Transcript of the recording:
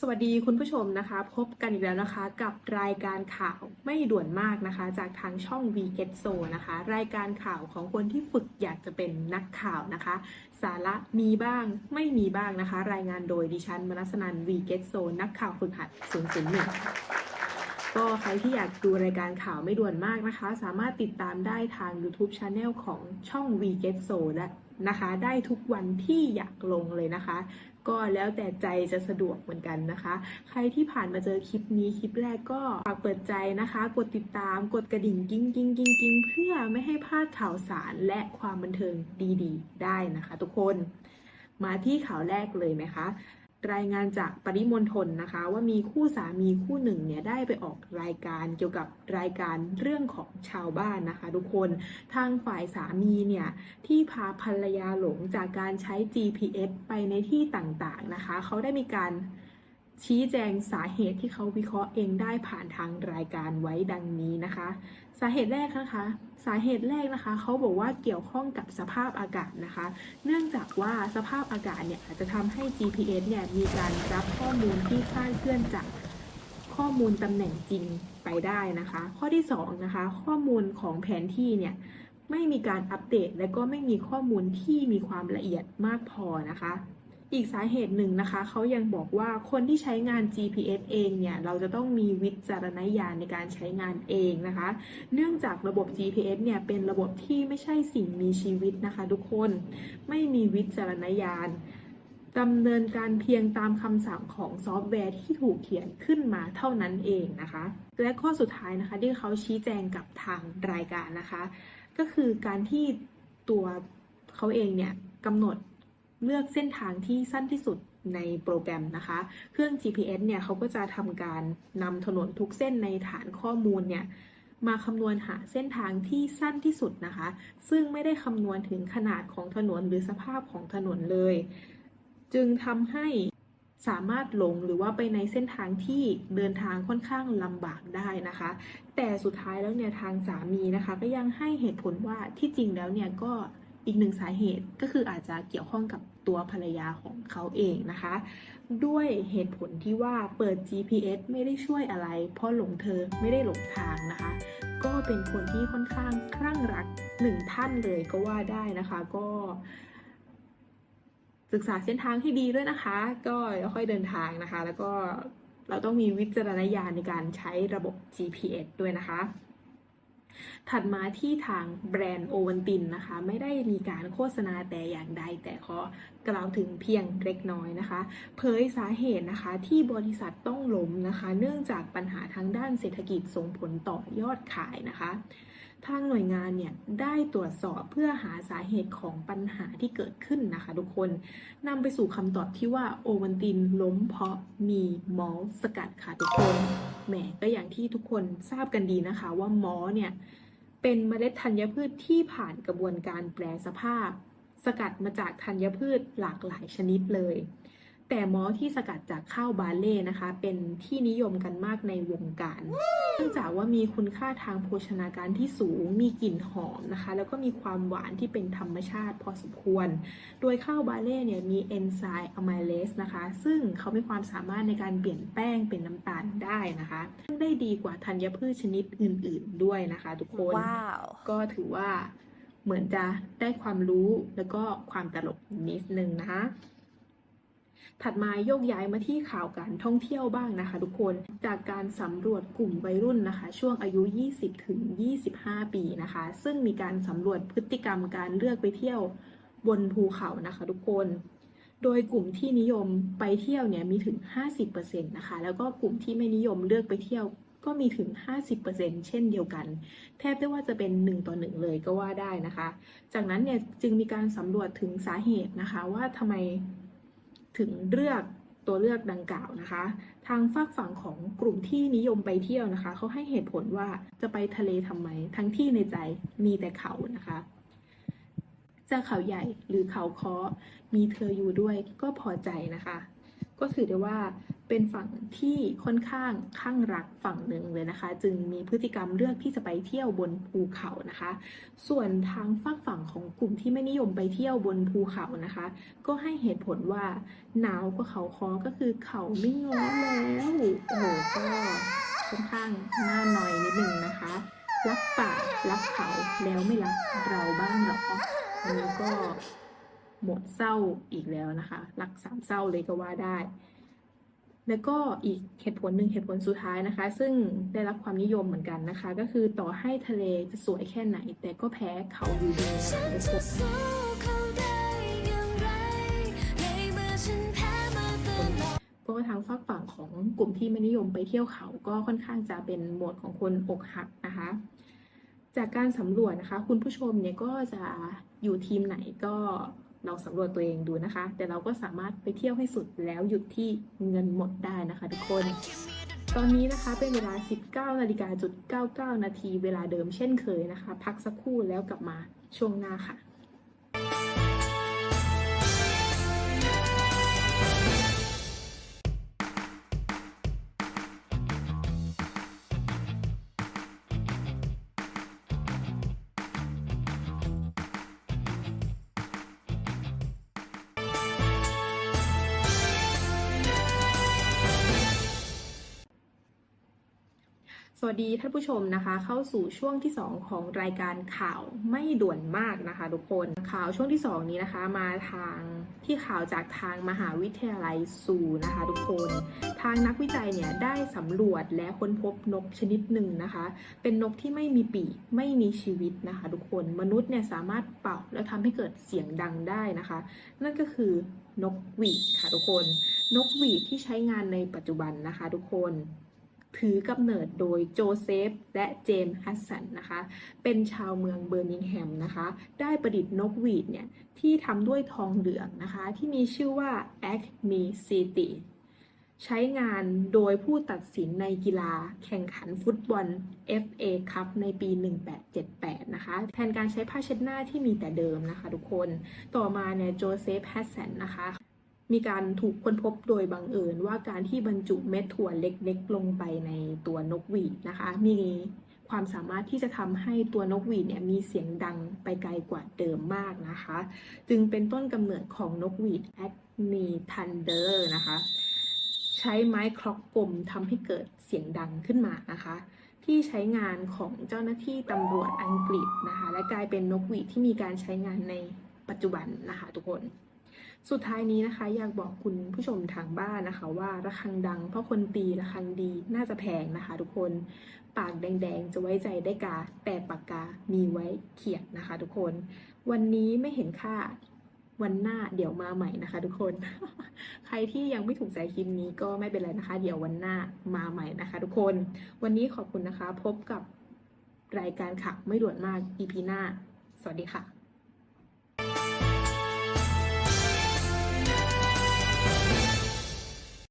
สวัสดีคุณผู้ชมนะคะ พบกันอีกแล้วนะคะ กับรายการข่าวไม่ด่วนมากนะคะ จากทางช่อง v g e t So นะคะ รายการข่าวของคนที่ฝึกอยากจะเป็นนักข่าวนะคะ สาระมีบ้างไม่มีบ้างนะคะ รายงานโดยดิฉันมนัสนัน v g e t So นักข่าวฝึกหัด001ก็ใครที่อยากดูรายการข่าวไม่ด่วนมากนะคะ สามารถติดตามได้ทาง YouTube Channel ของช่อง v g e t So และนะคะ ได้ทุกวันที่อยากลงเลยนะคะ ก็แล้วแต่ใจจะสะดวกเหมือนกันนะคะ ใครที่ผ่านมาเจอคลิปนี้คลิปแรกก็ฝากเปิดใจนะคะ กดติดตามกดกระดิ่งกิ้งกิ้งกิ้งกิ้งเพื่อไม่ให้พลาดข่าวสารและความบันเทิงดีๆ ได้นะคะ ทุกคน มาที่ข่าวแรกเลยไหมคะ รายงานจากปริมณฑลนะคะ ว่ามีคู่สามีคู่หนึ่งเนี่ยได้ไปออกรายการเกี่ยวกับรายการเรื่องของชาวบ้านนะคะ ทุกคนทางฝ่ายสามีเนี่ยที่พาภรรยาหลงจากการใช้ GPS ไปในที่ต่างๆนะคะ เขาได้มีการ ชี้แจงสาเหตุที่เขาวิเคราะห์เองได้ผ่านทางรายการไว้ดังนี้นะคะ สาเหตุแรกนะคะ สาเหตุแรกนะคะ เขาบอกว่าเกี่ยวข้องกับสภาพอากาศนะคะ เนื่องจากว่าสภาพอากาศเนี่ยอาจจะทำให้ GPS เนี่ยมีการรับข้อมูลที่คลาดเคลื่อนจากข้อมูลตำแหน่งจริงไปได้นะคะ ข้อที่สองนะคะ ข้อมูลของแผนที่เนี่ยไม่มีการอัปเดตและก็ไม่มีข้อมูลที่มีความละเอียดมากพอนะคะ อีกสาเหตุหนึ่งนะคะ เขายังบอกว่าคนที่ใช้งาน GPS เองเนี่ย เราจะต้องมีวิจารณญาณในการใช้งานเองนะคะ เนื่องจากระบบ GPS เนี่ย เป็นระบบที่ไม่ใช่สิ่งมีชีวิตนะคะ ทุกคน ไม่มีวิจารณญาณดำเนินการเพียงตามคำสั่งของซอฟต์แวร์ที่ถูกเขียนขึ้นมาเท่านั้นเองนะคะ และข้อสุดท้ายนะคะที่เขาชี้แจงกับทางรายการนะคะ ก็คือการที่ตัวเขาเองเนี่ยกำหนด เลือกเส้นทางที่สั้นที่สุดในโปรแกรมนะคะ เครื่อง GPS เนี่ยเขาก็จะทำการนำถนนทุกเส้นในฐานข้อมูลเนี่ยมาคำนวณหาเส้นทางที่สั้นที่สุดนะคะ ซึ่งไม่ได้คำนวณถึงขนาดของถนนหรือสภาพของถนนเลย จึงทำให้สามารถหลงหรือว่าไปในเส้นทางที่เดินทางค่อนข้างลำบากได้นะคะ แต่สุดท้ายแล้วเนี่ยทางสามีนะคะ ก็ยังให้เหตุผลว่าที่จริงแล้วเนี่ยก็ อีกหนึ่งสาเหตุก็คืออาจจะเกี่ยวข้องกับตัวภรรยาของเขาเองนะคะ ด้วยเหตุผลที่ว่าเปิด GPS ไม่ได้ช่วยอะไร เพราะหลงเธอไม่ได้หลงทางนะคะ ก็เป็นคนที่ค่อนข้างคลั่งรักหนึ่งท่านเลยก็ว่าได้นะคะก็ศึกษาเส้นทางให้ดีด้วยนะคะ ก็ค่อยเดินทางนะคะ แล้วก็เราต้องมีวิจารณญาณในการใช้ระบบ GPS ด้วยนะคะ ถัดมาที่ทางแบรนด์โอวันตินนะคะ ไม่ได้มีการโฆษณาแต่อย่างใด แต่ขอกล่าวถึงเพียงเล็กน้อยนะคะ เผยสาเหตุนะคะที่บริษัทต้องล้มนะคะ เนื่องจากปัญหาทางด้านเศรษฐกิจส่งผลต่อยอดขายนะคะทางหน่วยงานเนี่ยได้ตรวจสอบเพื่อหาสาเหตุของปัญหาที่เกิดขึ้นนะคะทุกคนนำไปสู่คำตอบที่ว่าโอวันตินล้มเพราะมีมอลสกัดค่ะทุกคนแหมก็อย่างที่ทุกคนทราบกันดีนะคะว่ามอเนี่ยเป็นเมล็ดธัญพืชที่ผ่านกระบวนการแปลสภาพ สกัดมาจากธัญพืชหลากหลายชนิดเลย แต่มอลที่สกัดจากข้าวบาเล่นะคะ เป็นที่นิยมกันมากในวงการเนื่องจากว่ามีคุณค่าทางโภชนาการที่สูง มีกลิ่นหอมนะคะ แล้วก็มีความหวานที่เป็นธรรมชาติพอสมควร โดยข้าวบาเล่เนี่ยมีเอนไซม์อะไมเลสนะคะ ซึ่งเขามีความสามารถในการเปลี่ยนแป้งเป็นน้ำตาลได้นะคะซึ่งได้ดีกว่าธัญพืชชนิดอื่น ๆ ด้วยนะคะ ทุกคนว้าวก็ถือว่าเหมือนจะได้ความรู้แล้วก็ความตลกนิดนึงนะคะ ถัดมาโยกย้ายมาที่ข่าวการท่องเที่ยวบ้างนะคะทุกคน จากการสำรวจกลุ่มวัยรุ่นนะคะ ช่วงอายุ 20 ถึง 25 ปีนะคะ ซึ่งมีการสำรวจพฤติกรรมการเลือกไปเที่ยวบนภูเขานะคะทุกคน โดยกลุ่มที่นิยมไปเที่ยวเนี่ยมีถึง 50%นะคะ แล้วก็กลุ่มที่ไม่นิยมเลือกไปเที่ยวก็มีถึง 50%เช่นเดียวกัน แทบได้ว่าจะเป็น 1 ต่อ 1 เลยก็ว่าได้นะคะ จากนั้นเนี่ยจึงมีการสำรวจถึงสาเหตุนะคะว่าทำไม ถึงเลือกตัวเลือกดังกล่าวนะคะ ทางฝากฝั่งของกลุ่มที่นิยมไปเที่ยวนะคะเขาให้เหตุผลว่าจะไปทะเลทำไม ทั้งที่ในใจมีแต่เขานะคะจะเขาใหญ่หรือเขาเคาะมีเธออยู่ด้วยก็พอใจนะคะ ก็ถือได้ว่า เป็นฝั่งที่ค่อนข้างข้างรักฝั่งหนึ่งเลยนะคะ จึงมีพฤติกรรมเลือกที่จะไปเที่ยวบนภูเขานะคะ ส่วนทางฝั่งฝั่งของกลุ่มที่ไม่นิยมไปเที่ยวบนภูเขานะคะ ก็ให้เหตุผลว่าหนาวกว่าเขาคอก็คือเขาไม่ง้อแล้วโอ้โหก็ค่อนข้างน่าหน่อยนิดนึงนะคะรักป่ารักเขาแล้วไม่รักเราบ้างหรออันนี้ก็หมดเศร้าอีกแล้วนะคะ รักสามเศร้าเลยก็ว่าได้ แล้วก็อีกเหตุผลหนึ่งเหตุผลสุดท้ายนะคะ ซึ่งได้รับความนิยมเหมือนกันนะคะ ก็คือต่อให้ทะเลจะสวยแค่ไหน แต่ก็แพ้เขาอยู่ดีนะฉัคะทุกคนเพราะว่าทางฝากฝั่งของกลุ่มที่ไม่นิยมไปเที่ยวเขาก็ค่อนข้างจะเป็นโหมดของคนอกหักนะคะ จากการสำรวจนะคะ คุณผู้ชมเนี่ยก็จะอยู่ทีมไหนก็ ลองสำรวจตัวเองดูนะคะ แต่เราก็สามารถไปเที่ยวให้สุดแล้วหยุดที่เงินหมดได้นะคะทุกคน ตอนนี้นะคะเป็นเวลา 19นาฬิกาจุด99 นาทีเวลาเดิมเช่นเคยนะคะ พักสักครู่แล้วกลับมาช่วงหน้าค่ะ วัสดีท่านผู้ชมนะคะ เข้าสู่ช่วงที่ 2 ของรายการข่าวไม่ด่วนมากนะคะ ทุกคนข่าวช่วงที่ 2 นี้นะคะมาทางที่ข่าวจากทางมหาวิทยาลัยซูนะคะ ทุกคน ทางนักวิจัยเนี่ยได้สำรวจและค้นพบนกชนิดหนึ่งนะคะ เป็นนกที่ไม่มีปีกไม่มีชีวิตนะคะ ทุกคนมนุษย์เนี่ยสามารถเป่าแล้วทำให้เกิดเสียงดังได้นะคะ นั่นก็คือนกหวีดค่ะทุกคน นกหวีดที่ใช้งานในปัจจุบันนะคะ ทุกคน ถือกำเนิดโดยโจเซฟและเจมส์ฮัสสันนะคะ เป็นชาวเมืองเบอร์มิงแฮมนะคะ ได้ประดิษฐ์นกหวีดเนี่ยที่ทำด้วยทองเหลืองนะคะ ที่มีชื่อว่า Acme City ใช้งานโดยผู้ตัดสินในกีฬาแข่งขันฟุตบอล FA Cup ในปี 1878 นะคะ แทนการใช้ผ้าเช็ดหน้าที่มีแต่เดิมนะคะทุกคน ต่อมาเนี่ยโจเซฟฮัสสันนะคะ มีการถูกค้นพบโดยบังเอิญว่าการที่บรรจุเม็ดถั่วเล็กๆ ลงไปในตัวนกหวีดนะคะ มีความสามารถที่จะทำให้ตัวนกหวีดเนี่ยมีเสียงดังไปไกลกว่าเดิมมากนะคะ จึงเป็นต้นกำเนิดของนกหวีด Acme Thunder นะคะ ใช้ไม้คล็อกกลมทำให้เกิดเสียงดังขึ้นมานะคะ ที่ใช้งานของเจ้าหน้าที่ตำรวจอังกฤษนะคะ และกลายเป็นนกหวีดที่มีการใช้งานในปัจจุบันนะคะทุกคน สุดท้ายนี้นะคะ อยากบอกคุณผู้ชมทางบ้านนะคะ ว่าระฆังดังเพราะคนตีระฆังดีน่าจะแพงนะคะ ทุกคนปากแดงๆ จะไว้ใจได้กา แต่ปากกามีไว้เขียนนะคะ ทุกคน วันนี้ไม่เห็นค่าวันหน้าเดี๋ยวมาใหม่นะคะ ทุกคน ใครที่ยังไม่ถูกใจคลิปนี้ก็ไม่เป็นไรนะคะ เดี๋ยววันหน้ามาใหม่นะคะ ทุกคน วันนี้ขอบคุณนะคะ พบกับรายการข่าวไม่ด่วนมาก EP หน้า สวัสดีค่ะ